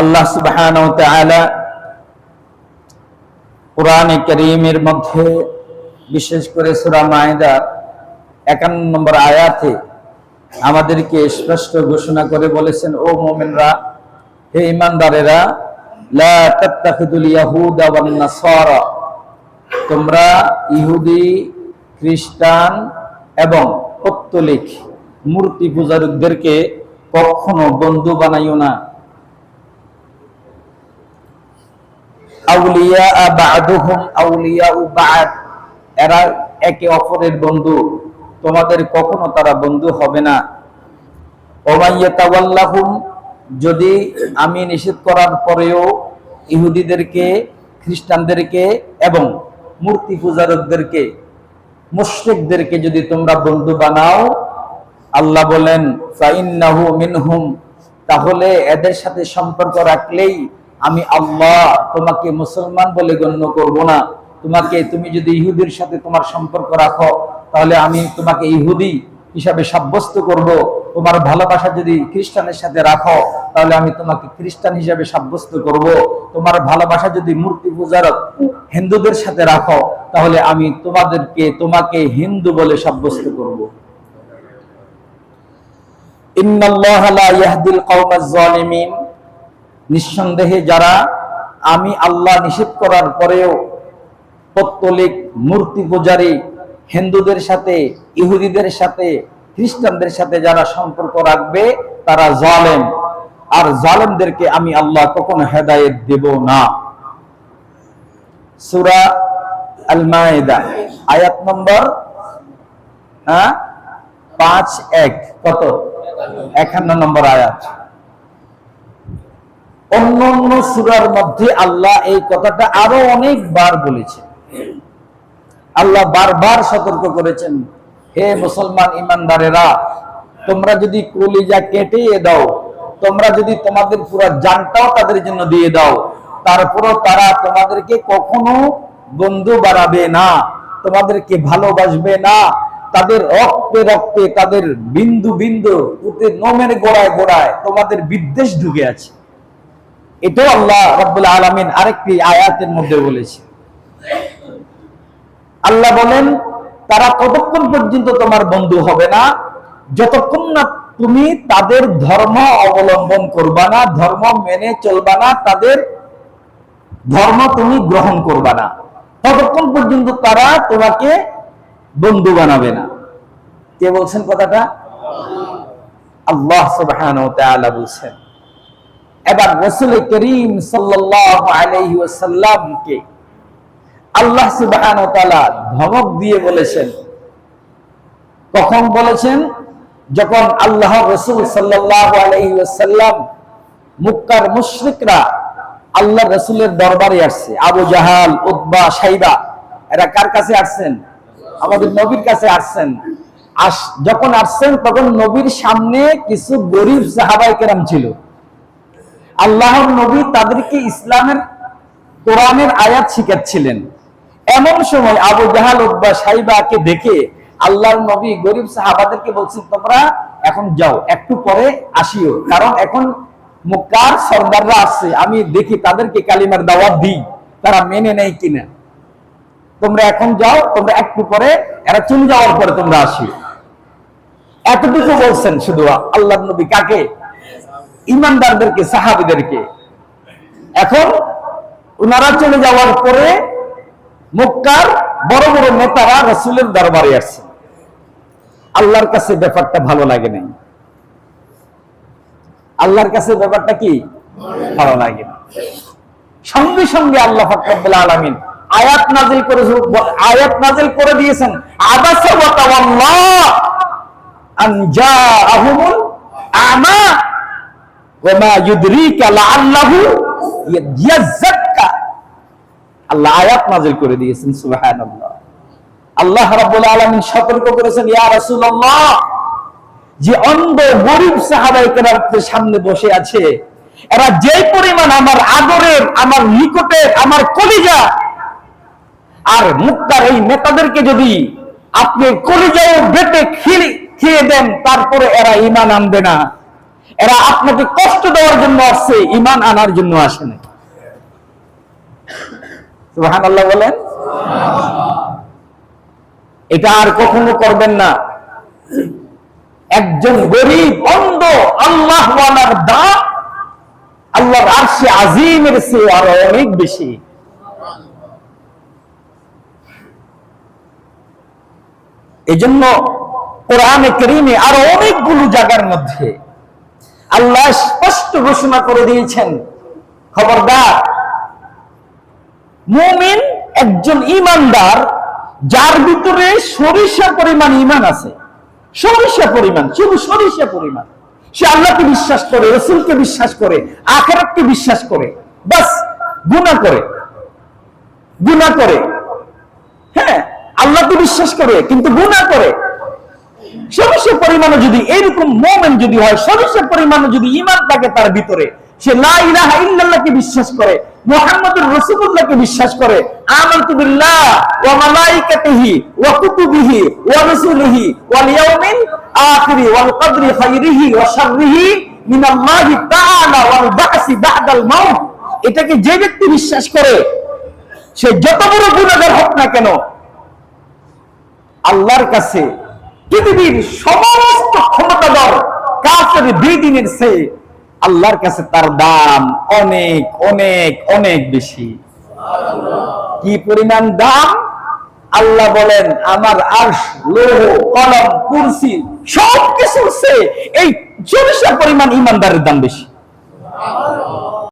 আল্লাহ তাআলা কোরআনে কারীমের মধ্যে, বিশেষ করে সূরা মায়দা 51 নম্বর আয়াতে আমাদেরকে স্পষ্ট ঘোষণা করে বলেছেন, ও মুমিনরা, হে ইমানদারেরা তোমরা ইহুদি, খ্রিস্টান এবং পত্তলিক মূর্তি পূজারীদেরকে কখনো বন্ধু বানাইও না। আউলিয়া বাদুহুম আউলিয়া বাদ। এরা একে অপরের বন্ধু। তোমাদের কখনো তারা বন্ধু হবে না। ওমাইয়াতাওয়াল্লাহুম যদি আমি নিষেধ করার পরেও ইহুদিদেরকে, খ্রিস্টানদেরকে এবং মূর্তি পূজারকদেরকে, মুশরিকদেরকে যদি তোমরা বন্ধু বানাও, আল্লাহ বলেন, ফাইন্নাহু মিনহুম। তাহলে এদের সাথে সম্পর্ক রাখলেই আমি আল্লাহ তোমাকে মুসলমান বলে গণ্য করব না। তোমাকে তুমি যদি ইহুদির সাথে তোমার সম্পর্ক রাখো, তাহলে আমি তোমাকে ইহুদি হিসাবে সাব্যস্ত করব। তোমার ভালোবাসা যদি খ্রিস্টানের সাথে রাখো, তাহলে আমি তোমাকে খ্রিস্টান হিসাবে সাব্যস্ত করব। তোমার ভালোবাসা যদি মূর্তি পূজারক হিন্দুদের সাথে রাখো, তাহলে আমি তোমাদেরকে, তোমাকে হিন্দু বলে সাব্যস্ত করব। ইন্নাল্লাহা লা ইয়াহদিল কওমাজ জালিমিন নিঃসন্দেহে যারা আমি আল্লাহ নিষেধ করার পরেও পত্তলিক, মূর্তি পূজারী, হিন্দুদের সাথে, ইহুদিদের সাথে, খ্রিস্টানদের সাথে যারা সম্পর্ক রাখবে, তারা জালেম। আর জালেমদেরকে আমি আল্লাহ কখনো হেদায়েত দেব না। সূরা আল আয়াত নম্বর হ্যাঁ? পাঁচ এক, কত? একান্ন নম্বর আয়াত। অন্য অন্য সুরার মধ্যে আল্লাহ এই কথাটা আরও অনেকবার বলেছে আল্লাহ বারবার সতর্ক করেছেন, হে মুসলমান ইমানদারেরা, তোমরা যদি কলিজা কেটে দাও, তোমরা যদি তোমাদের পুরো জানটাও তাদের জন্য দিয়ে দাও, তারপরও তারা তোমাদেরকে কখনো বন্ধু বাড়াবে না, তোমাদেরকে ভালোবাসবে না, তাদের রক্তে রক্তে, তাদের বিন্দু বিন্দু নোমের গোড়ায় গোড়ায় তোমাদের বিদ্বেষ ঢুকে আছে। এটাও আল্লাহ রব্বুল আলমিন আরেকটি আয়াতের মধ্যে বলেছে। আল্লাহ বলেন, তারা কতক্ষণ পর্যন্ত তোমার বন্ধু হবে না, যতক্ষণ না তুমি তাদের ধর্ম অবলম্বন করবা না, ধর্ম মেনে চলবা না, তাদের ধর্ম তুমি গ্রহণ করবা না, ততক্ষণ পর্যন্ত তারা তোমাকে বন্ধু বানাবে না। কে বলছেন কথাটা? আল্লাহ সুবহানাহু ওয়া বলছেন। এবার রসুল করিম ওয়াসাল্লামকে আল্লাহ ধমক দিয়ে বলেছেন। কখন বলেছেন? যখন আল্লাহ রসুল আলাইহি মুক্কার মুশরিকরা আল্লাহ রসুলের দরবারে আসছে। আবু জাহাল উদ্বা সাইবা, এরা কার কাছে আসছেন? আমাদের নবীর কাছে আসছেন। আস যখন আসছেন তখন নবীর সামনে কিছু গরিব সাহাবাই কেরাম ছিল। আল্লাহর নবী তাদেরকে ইসলামের, কোরআনের আয়াত শিখাচ্ছিলেন। এমন সময় আবু জাহাল উদ্বা সাইবাকে দেখে আল্লাহর নবী গরিব সাহাবাদেরকে বলছেন, তোমরা এখন যাও, একটু পরে আসিও। কারণ এখন মুক্কার সর্দাররা আসছে আমি দেখি তাদেরকে কালিমার দাওয়াত দিই। তারা মেনে নেয় কিনা। তোমরা এখন যাও, তোমরা একটু পরে, এরা চলে যাওয়ার পরে তোমরা আসিও। এতটুকু বলছেন শুধু আল্লাহ নবী। কাকে? ইমানদারদেরকে, সাহাবিদেরকে। এখন ওনারা চলে যাওয়ার পরে মক্কার বড় বড় নেতারা রসুলের দরবারে আসছে। আল্লাহর কাছে ব্যাপারটা ভালো লাগে নাই। আল্লাহর কাছে ব্যাপারটা কি? ভালো লাগে না। সঙ্গে সঙ্গে আল্লাহ আলমিন আয়াত নাজিল করে আয়াত নাজিল করে দিয়েছেন, আবাসা ওয়া আমা সামনে বসে আছে, এরা যে পরিমাণ আমার আদরের, আমার নিকটের, আমার কলিজা, আর মুক্তার এই নেতাদেরকে যদি আপনি কলিজাও বেটে খেয়ে দেন, তারপরে এরা ইমান আনবে না। এরা আপনাকে কষ্ট দেওয়ার জন্য আসছে ইমান আনার জন্য আসে না সুবহানাল্লাহ বলেন। এটা আর কখনো করবেন না। একজন গরিব, অন্ধ আল্লাহর আজিমের আরও অনেক বেশি। এজন্য কোরআনে করিমে আরও অনেকগুলো জায়গার মধ্যে আল্লাহ স্পষ্ট ঘোষণা করে দিয়েছেন। খবরদার, মুমিন একজন ইমানদার যার ভিতরে সরিষা পরিমাণ ইমান আছে। সরিষা পরিমাণ, শুধু সরিষা পরিমাণ। সে আল্লাহকে বিশ্বাস করে, রসুলকে বিশ্বাস করে, আখেরাতকে বিশ্বাস করে, বাস গুণা করে। গুণা করে। হ্যাঁ আল্লাহকে বিশ্বাস করে, কিন্তু গুণা করে। সদস্য পরিমাণে যদি এরকম মোমেন যদি হয়, সদস্য পরিমাণে যদি ইমান থাকে তার ভিতরে, সে লা বিশ্বাস করে রাসূলুল্লাহকে বিশ্বাস করে এটাকে যে ব্যক্তি বিশ্বাস করে, সে যত বড় গুনাহগার হোক না কেন, আল্লাহর কাছে পৃথিবীর সমস্ত ক্ষমতাধর কাফের বেদিনের সে আল্লাহর কাছে তার দাম অনেক অনেক অনেক বেশি। কি পরিমাণ দাম? আল্লাহ বলেন, আমার আর্শ, লৌহ, কলম, কুরসি সব কিছুর সে এই চল্লিশের পরিমাণ ইমানদারের দাম বেশি।